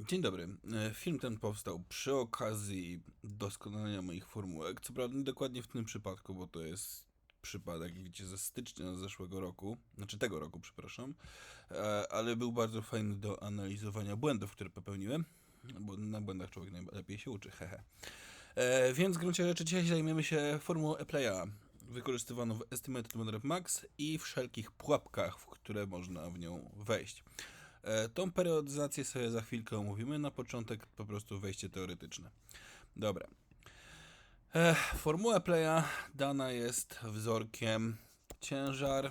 Dzień dobry. E, Film ten powstał przy okazji doskonalenia moich formułek. Co prawda nie dokładnie w tym przypadku, bo to jest przypadek, jak widzicie, ze stycznia zeszłego roku, znaczy tego roku, przepraszam, E, ale był bardzo fajny do analizowania błędów, które popełniłem, bo na błędach człowiek najlepiej się uczy, hehe. E, Więc w gruncie rzeczy dzisiaj zajmiemy się formułą Eplaya, wykorzystywaną w Estimated Model Max i wszelkich pułapkach, w które można w nią wejść. E, Tą periodyzację sobie za chwilkę omówimy. Na początek po prostu wejście teoretyczne. Dobra. E, Formuła playa dana jest wzorkiem ciężar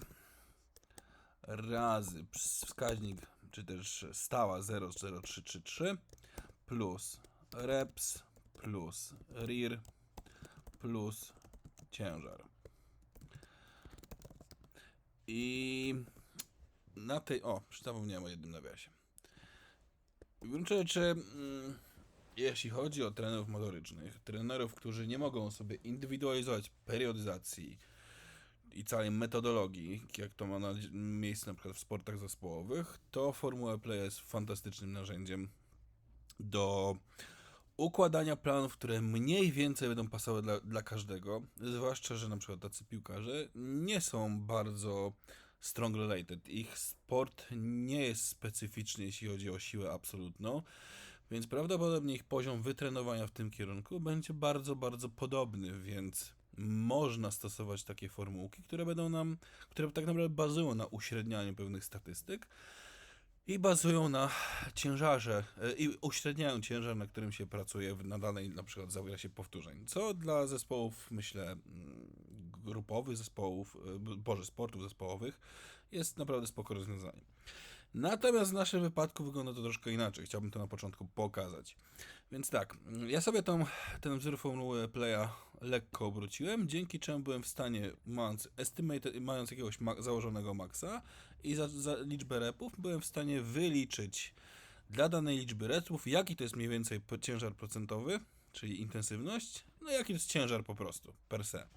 razy wskaźnik, czy też stała 0,0333 plus reps plus rear plus ciężar. I na tej. O, zapomniałem o jednym nawiasie. W gruncie rzeczy, mm, jeśli chodzi o trenerów motorycznych, trenerów, którzy nie mogą sobie indywidualizować periodyzacji i całej metodologii, jak to ma na, miejsce na przykład w sportach zespołowych, to Formuła Play jest fantastycznym narzędziem do układania planów, które mniej więcej będą pasowały dla, dla każdego. Zwłaszcza, że na przykład tacy piłkarze nie są bardzo strong related. Ich sport nie jest specyficzny, jeśli chodzi o siłę absolutną, więc prawdopodobnie ich poziom wytrenowania w tym kierunku będzie bardzo, bardzo podobny, więc można stosować takie formułki, które będą nam, które tak naprawdę bazują na uśrednianiu pewnych statystyk i bazują na ciężarze e, i uśredniają ciężar, na którym się pracuje na danej na przykład zakresie powtórzeń. Co dla zespołów, myślę, mm, grupowych zespołów, e, boże, sportów zespołowych jest naprawdę spoko rozwiązanie. Natomiast w naszym wypadku wygląda to troszkę inaczej. Chciałbym to na początku pokazać. Więc tak, mm, ja sobie tą, ten wzór formuły Playa lekko obróciłem, dzięki czemu byłem w stanie, mając, estimated, mając jakiegoś ma- założonego maksa i za, za liczbę repów, byłem w stanie wyliczyć dla danej liczby repów, jaki to jest mniej więcej ciężar procentowy, czyli intensywność, no jaki to jest ciężar po prostu, per se.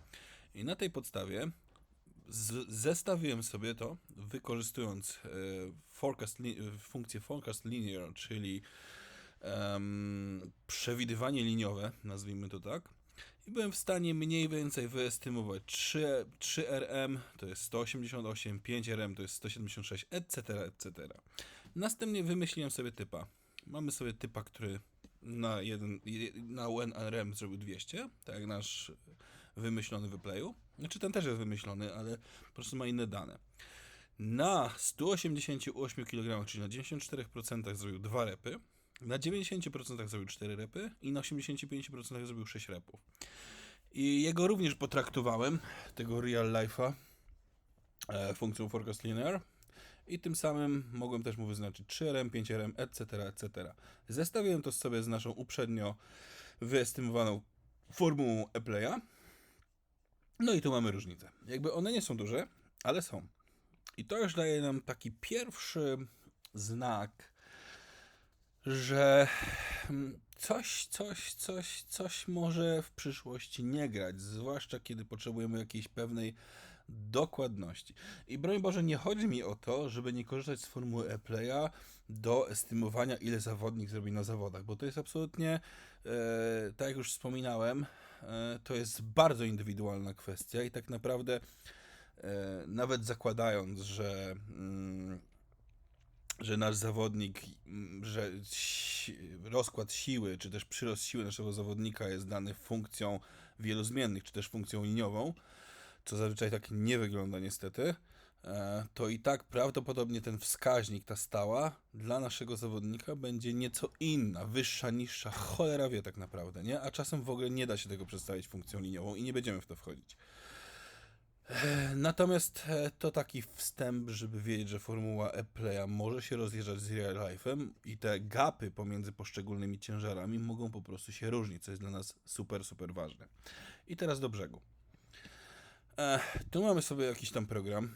I na tej podstawie zestawiłem sobie to, wykorzystując e, forecast e, funkcję forecast linear, czyli em, przewidywanie liniowe, nazwijmy to tak. I byłem w stanie mniej więcej wyestymować 3, 3RM to jest 188, 5RM to jest 176, etc., etc. Następnie wymyśliłem sobie typa. Mamy sobie typa, który na, jeden, je- na UNRM zrobił 200, tak jak nasz wymyślony w playu. Znaczy ten też jest wymyślony, ale po prostu ma inne dane. Na 188 kg, czyli na 94% zrobił 2 repy, na 90% zrobił 4 repy i na 85% zrobił 6 repów. I jego również potraktowałem, tego real life'a, e, funkcją forecast linear i tym samym mogłem też mu wyznaczyć 3RM, 5RM, etc., etc. Zestawiłem to sobie z naszą uprzednio wyestymowaną formułą Eplaya. No i tu mamy różnicę. Jakby one nie są duże, ale są. I to już daje nam taki pierwszy znak, że mm, coś, coś, coś, coś może w przyszłości nie grać, zwłaszcza kiedy potrzebujemy jakiejś pewnej dokładności. I broń Boże, nie chodzi mi o to, żeby nie korzystać z formuły e-playa do estymowania, ile zawodnik zrobi na zawodach, bo to jest absolutnie, e, tak jak już wspominałem, to jest bardzo indywidualna kwestia i tak naprawdę e, nawet zakładając, że mm, że nasz zawodnik, mm, że rozkład siły, czy też przyrost siły naszego zawodnika jest dany funkcją wielozmiennych, czy też funkcją liniową, co zazwyczaj tak nie wygląda niestety, e, to i tak prawdopodobnie ten wskaźnik, ta stała, dla naszego zawodnika będzie nieco inna, wyższa, niższa, cholera wie tak naprawdę, nie? A czasem w ogóle nie da się tego przedstawić funkcją liniową i nie będziemy w to wchodzić. E, Natomiast e, to taki wstęp, żeby wiedzieć, że formuła e-playa może się rozjeżdżać z real life'em i te gapy pomiędzy poszczególnymi ciężarami mogą po prostu się różnić, co jest dla nas super, super ważne. I teraz do brzegu. E, tu mamy sobie jakiś tam program.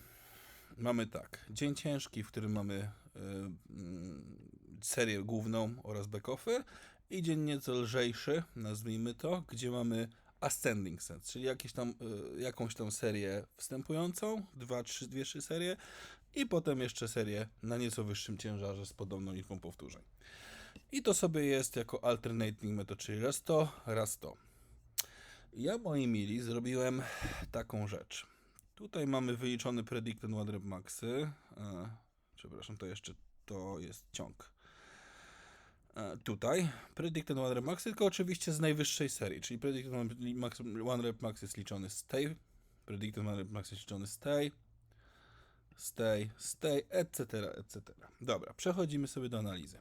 Mamy tak, dzień ciężki, w którym mamy e, mm, serię główną oraz back-offy i dzień nieco lżejszy, nazwijmy to, gdzie mamy ascending sense, czyli jakieś tam, y, jakąś tam serię wstępującą, dwa, trzy, dwie, trzy serie i potem jeszcze serię na nieco wyższym ciężarze z podobną liczbą powtórzeń. I to sobie jest jako alternating method, czyli raz to, raz to. Ja, moi mili, zrobiłem taką rzecz. Tutaj mamy wyliczony predicted one maxy. E, przepraszam, to jeszcze to jest ciąg. E, tutaj predicted one rep max, tylko oczywiście z najwyższej serii, czyli predicted one max, one rep max jest liczony z tej, predicted one rep max jest liczony z tej, z tej, z tej, etc., etc. Dobra, przechodzimy sobie do analizy.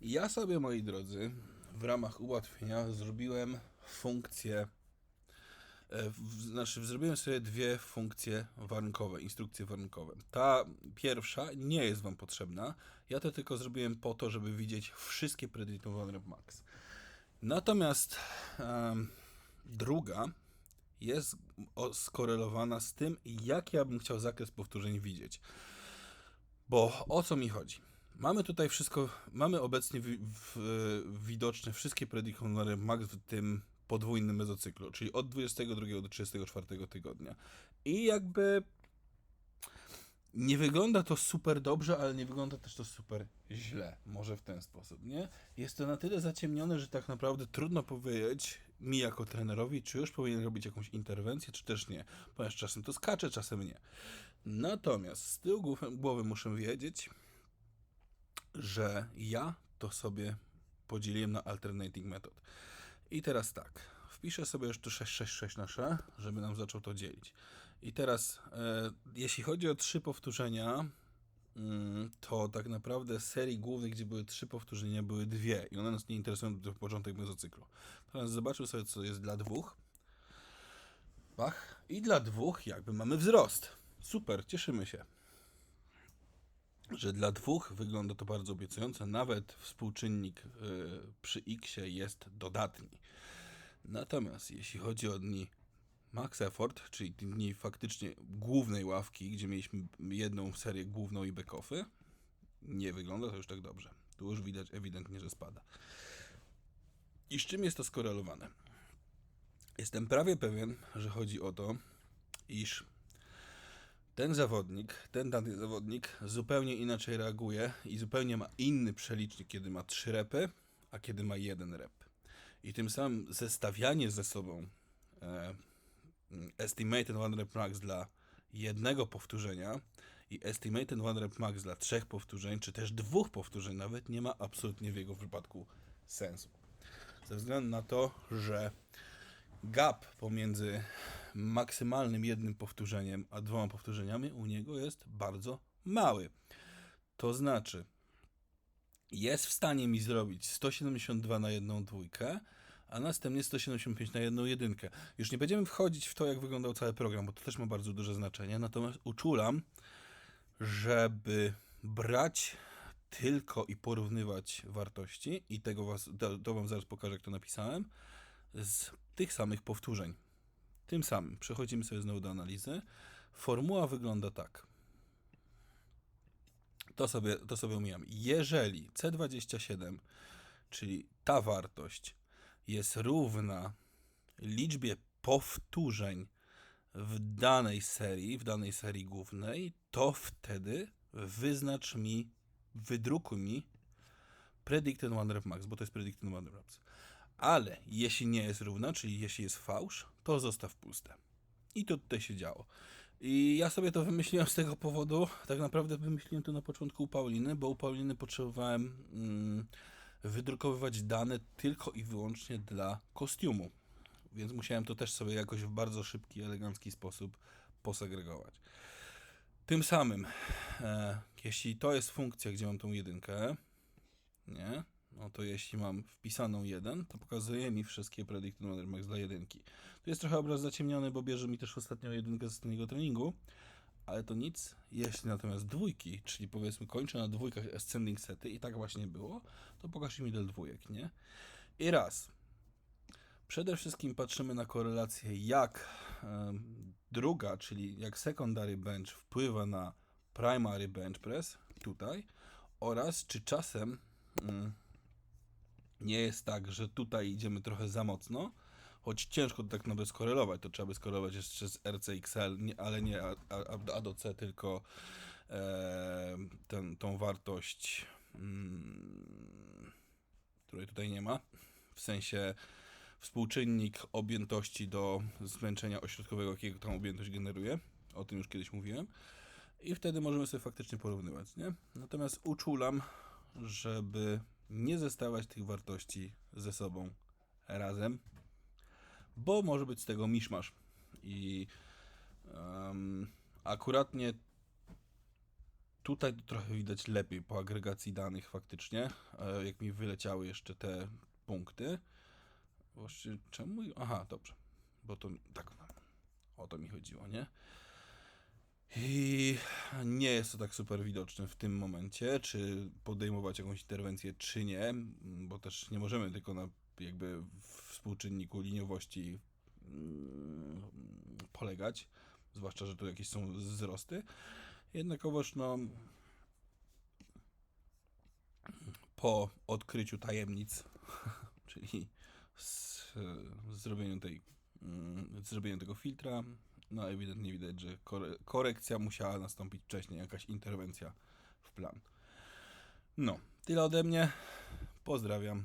Ja sobie, moi drodzy, w ramach ułatwienia zrobiłem funkcję w, znaczy, zrobiłem sobie dwie funkcje warunkowe, instrukcje warunkowe. Ta pierwsza nie jest Wam potrzebna. Ja to tylko zrobiłem po to, żeby widzieć wszystkie predytowane max. Natomiast um, druga jest skorelowana z tym, jak ja bym chciał zakres powtórzeń widzieć. Bo o co mi chodzi? Mamy tutaj wszystko, mamy obecnie w, w, widoczne wszystkie predykowane max w tym podwójnym mezocyklu, czyli od 22 do 34 tygodnia. I jakby nie wygląda to super dobrze, ale nie wygląda też to super źle. Może w ten sposób, nie? Jest to na tyle zaciemnione, że tak naprawdę trudno powiedzieć mi jako trenerowi, czy już powinien robić jakąś interwencję, czy też nie. Ponieważ czasem to skacze, czasem nie. Natomiast z tyłu głowy muszę wiedzieć, że ja to sobie podzieliłem na alternating method. I teraz tak, wpiszę sobie już tu 666 nasze, żeby nam zaczął to dzielić. I teraz, e, jeśli chodzi o trzy powtórzenia, mm, to tak naprawdę serii głównej, gdzie były trzy powtórzenia, były dwie i one nas nie interesują do początek mezocyklu. Teraz zobaczył sobie, co jest dla dwóch. Bach. I dla dwóch jakby mamy wzrost. Super, cieszymy się. Że dla dwóch wygląda to bardzo obiecująco, nawet współczynnik y, przy x jest dodatni. Natomiast jeśli chodzi o dni max effort, czyli dni faktycznie głównej ławki, gdzie mieliśmy jedną serię główną i backoffy, nie wygląda to już tak dobrze. Tu już widać ewidentnie, że spada. I z czym jest to skorelowane? Jestem prawie pewien, że chodzi o to, iż ten zawodnik, ten dany zawodnik zupełnie inaczej reaguje i zupełnie ma inny przelicznik, kiedy ma 3 repy, a kiedy ma 1 rep. I tym samym zestawianie ze sobą e, estimated one rep max dla jednego powtórzenia i estimated one rep max dla trzech powtórzeń, czy też dwóch powtórzeń nawet nie ma absolutnie w jego wypadku sensu. Ze względu na to, że gap pomiędzy maksymalnym jednym powtórzeniem a dwoma powtórzeniami u niego jest bardzo mały. To znaczy, jest w stanie mi zrobić 172 na jedną dwójkę, a następnie 175 na jedną jedynkę. Już nie będziemy wchodzić w to, jak wyglądał cały program, bo to też ma bardzo duże znaczenie. Natomiast uczulam, żeby brać tylko i porównywać wartości, i tego was, to, wam zaraz pokażę, jak to napisałem, z tych samych powtórzeń. Tym samym przechodzimy sobie znowu do analizy. Formuła wygląda tak. To sobie, to sobie umijam. Jeżeli C27, czyli ta wartość jest równa liczbie powtórzeń w danej serii, w danej serii głównej, to wtedy wyznacz mi, wydrukuj mi predicted one rep max, bo to jest predicted one rep max. Ale jeśli nie jest równa, czyli jeśli jest fałsz, to zostaw puste. I to tutaj się działo. I ja sobie to wymyśliłem z tego powodu, tak naprawdę wymyśliłem to na początku u Pauliny, bo u Pauliny potrzebowałem mm, wydrukowywać dane tylko i wyłącznie dla kostiumu. Więc musiałem to też sobie jakoś w bardzo szybki, elegancki sposób posegregować. Tym samym, e, jeśli to jest funkcja, gdzie mam tą jedynkę, nie, no to jeśli mam wpisaną 1, to pokazuje mi wszystkie predicted model max dla jedynki. Tu jest trochę obraz zaciemniony, bo bierze mi też ostatnią jedynkę z ostatniego treningu, ale to nic. Jeśli natomiast dwójki, czyli powiedzmy kończę na dwójkach ascending sety i tak właśnie było, to pokaż mi del dwójek, nie? I raz. Przede wszystkim patrzymy na korelację, jak um, druga, czyli jak secondary bench wpływa na primary bench press, tutaj, oraz czy czasem um, nie jest tak, że tutaj idziemy trochę za mocno, choć ciężko to tak naprawdę skorelować, to trzeba by skorelować jeszcze z RCXL, ale nie A, A, A do C, tylko e, ten, tą wartość, mm, której tutaj nie ma, w sensie współczynnik objętości do zmęczenia ośrodkowego, jakiego tą objętość generuje. O tym już kiedyś mówiłem. I wtedy możemy sobie faktycznie porównywać, nie? Natomiast uczulam, żeby nie zestawać tych wartości ze sobą razem, bo może być z tego miszmasz. I em, akuratnie tutaj trochę widać lepiej po agregacji danych faktycznie, e, jak mi wyleciały jeszcze te punkty. Właściwie czemu? Aha, dobrze. Bo to tak. O to mi chodziło, nie? I nie jest to tak super widoczne w tym momencie, czy podejmować jakąś interwencję, czy nie, bo też nie możemy tylko na jakby współczynniku liniowości mm, polegać, zwłaszcza, że tu jakieś są wzrosty. Jednakowoż, no, po odkryciu tajemnic, czyli z, z zrobieniu tej, mm, z zrobieniu tego filtra, no ewidentnie widać, że kore, korekcja musiała nastąpić wcześniej, jakaś interwencja w plan. No, tyle ode mnie. Pozdrawiam.